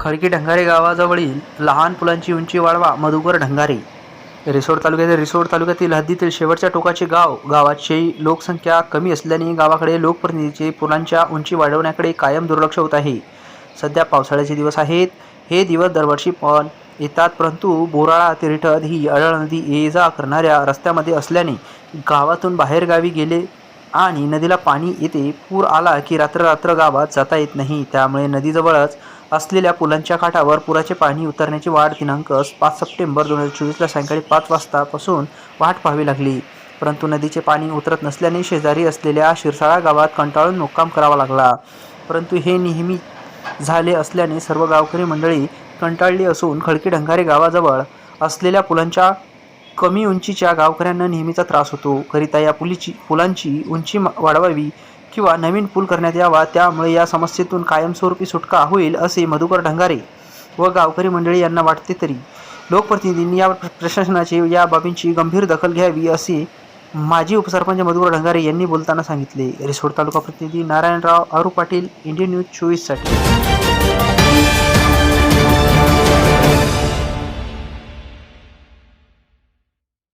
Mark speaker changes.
Speaker 1: खडकी ढंगारे गावाजवळील लहान पुलांची उंची वाढवा मधुकर ढंगारे. रिसोड तालुक्यातील रिसोड तालुक्यातील हद्दीतील शेवटच्या टोकाचे गाव गावाची लोकसंख्या कमी असल्याने गावाकडे लोकप्रतिनिधीचे पुलांच्या उंची वाढवण्याकडे कायम दुर्लक्ष होत आहे. सध्या पावसाळ्याचे दिवस आहेत. हे दिवस दरवर्षी पण येतात परंतु बोराळा तिरठद ही अडळ नदी ये जा करणाऱ्या रस्त्यामध्ये असल्याने गावातून बाहेरगावी गेले आणि नदीला पाणी येते. पूर आला की रात्र रात्र गावात जाता येत नाही. त्यामुळे नदीजवळच असलेल्या पुलांच्या काठावर पुराचे पाणी उतरण्याची वाढ दिनांक पाच सप्टेंबर दोन हजार चोवीसला सायंकाळी पाच वाजतापासून वाट पाहावी लागली. परंतु नदीचे पाणी उतरत नसल्याने शेजारी असलेल्या शिरसाळा गावात कंटाळून मुक्काम करावा लागला. परंतु हे नेहमी झाले असल्याने सर्व गावकरी मंडळी कंटाळली असून खडकी ढंगारे गावाजवळ असलेल्या पुलांच्या कमी उंचीच्या गावकऱ्यांना नेहमीचा त्रास होतो. करिता या पुलीची पुलांची उंची मा- वाढवावी किंवा नवीन पूल करण्यात यावा त्यामुळे या समस्येतून कायमस्वरूपी सुटका होईल असे मधुकर ढंगारे व गावकरी मंडळी यांना वाटते तरी. लोकप्रतिनिधींनी या प्रशासनाची या बाबींची गंभीर दखल घ्यावी असे माजी उपसरपंच मधुकर ढंगारे यांनी बोलताना सांगितले. रिसोड तालुका प्रतिनिधी नारायणराव आरू पाटील इंडियन न्यूज चोवीससाठी